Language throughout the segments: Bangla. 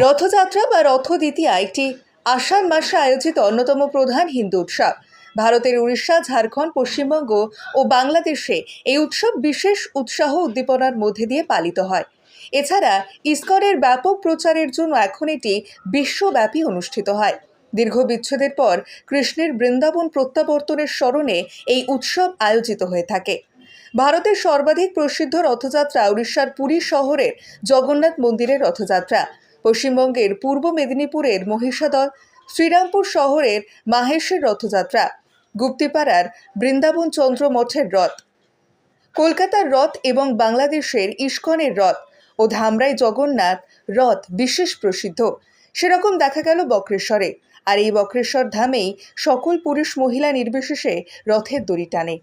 রথযাত্রা বা রথ দ্বিতীয়া একটি আষাঢ় মাসে আয়োজিত অন্যতম প্রধান হিন্দু উৎসব। ভারতের উড়িষ্যা, ঝাড়খণ্ড, পশ্চিমবঙ্গ ও বাংলাদেশে এই উৎসব বিশেষ উৎসাহ উদ্দীপনার মধ্যে দিয়ে পালিত হয়। এছাড়া ইস্কনের ব্যাপক প্রচারের জন্য এখন এটি বিশ্বব্যাপী অনুষ্ঠিত হয়। দীর্ঘ বিচ্ছেদের পর কৃষ্ণের বৃন্দাবন প্রত্যাবর্তনের স্মরণে এই উৎসব আয়োজিত হয়ে থাকে। ভারতের সর্বাধিক প্রসিদ্ধ রথযাত্রা উড়িষ্যার পুরী শহরের জগন্নাথ মন্দিরের রথযাত্রা। পশ্চিমবঙ্গের পূর্ব মেদিনীপুরের মহিষাদল, শ্রীরামপুর শহরের মাহেশের রথযাত্রা, গুপ্তিপাড়ার বৃন্দাবন চন্দ্র মঠের রথ, কলকাতার রথ এবং বাংলাদেশের ইস্কনের রথ ও ধামরাই জগন্নাথ রথ বিশেষ প্রসিদ্ধ। সেরকম দেখা গেল বক্রেশ্বরে। আর এই বক্রেশ্বর ধামেই সকল পুরুষ মহিলা নির্বিশেষে রথের দড়ি টানে।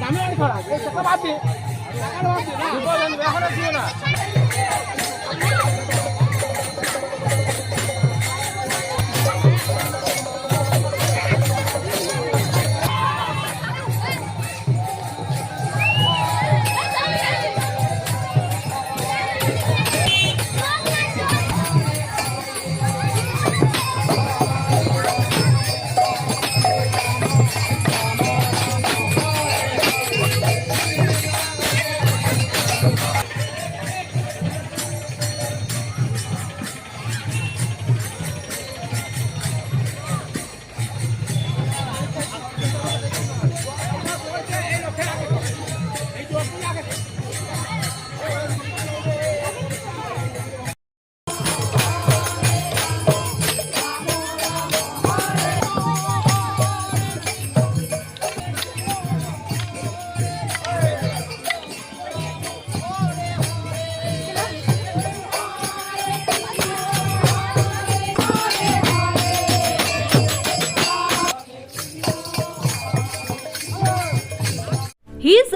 জানুয়ারি ছড়া এই টাকা বাদ দিয়ে টাকা বাদ দিয়ে না এখন দিও না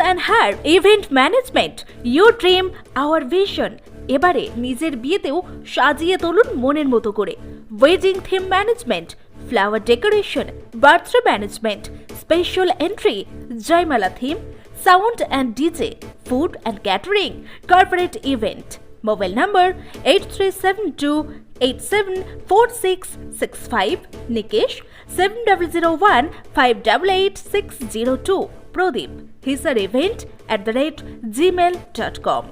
and her event management your dream our vision এবারে নিজের বিয়েতেও সাজিয়ে তুলুন মনের মতো করে। Wedding theme management flower decoration birthday management special entry Jaimala theme sound and DJ food and catering corporate event mobile number eight three seven two eight seven four six six five Nikesh seven double zero one five double eight six zero two Pradip. His event at the rate gmail.com.